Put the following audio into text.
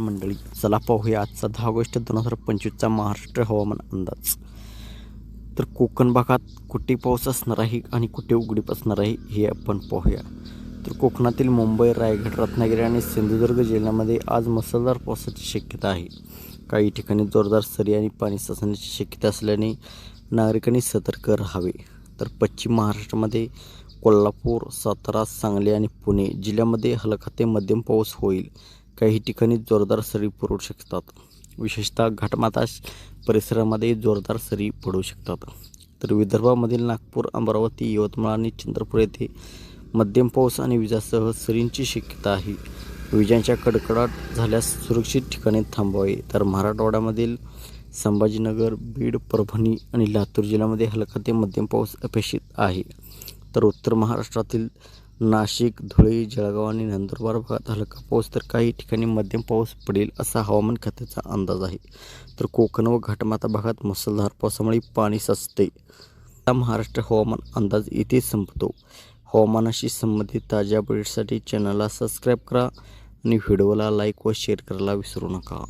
मंडळी चला पाहूया आजचा दहा ऑगस्ट दोन हजार पंचवीसचा महाराष्ट्र हवामान अंदाज. तर कोकण भागात कुठे पाऊस असणार आहे आणि कुठे उघडीप असणार आहे हे आपण पाहूया. तर कोकणातील मुंबई रायगड रत्नागिरी आणि सिंधुदुर्ग जिल्ह्यामध्ये आज मुसळधार पावसाची शक्यता आहे. काही ठिकाणी जोरदार सरी आणि पाणी साचण्याची शक्यता असल्याने नागरिकांनी सतर्क राहावे. तर पश्चिम महाराष्ट्रामध्ये कोल्हापूर सातारा सांगली आणि पुणे जिल्ह्यामध्ये हलका ते मध्यम पाऊस होईल. काही ठिकाणी जोरदार सरी पडू शकतात. विशेषतः घाटमाता परिसरामध्ये जोरदार सरी पडू शकतात. तर विदर्भामधील नागपूर अमरावती यवतमाळ आणि चंद्रपूर येथे मध्यम पाऊस आणि विजासह सरींची शक्यता आहे. विजांच्या कडकडाट झाल्यास सुरक्षित ठिकाणी थांबवावे. तर मराठवाड्यामधील संभाजीनगर बीड परभणी आणि लातूर जिल्ह्यामध्ये हलका ते मध्यम पाऊस अपेक्षित आहे. तर उत्तर महाराष्ट्रातील नाशिक धुळे जळगाव आणि नंदुरबार भागात हलका पाऊस तर काही ठिकाणी मध्यम पाऊस पडेल असा हवामान खात्याचा अंदाज आहे. तर कोकण व घाटमाता भागात मुसळधार पावसामुळे पाणी साचते. हा महाराष्ट्र हवामान अंदाज इथे संपतो. हवामानाशी संबंधित ताज्या अपडेट्ससाठी चॅनलला सबस्क्राईब करा आणि व्हिडिओला लाईक व शेअर करायला विसरू नका.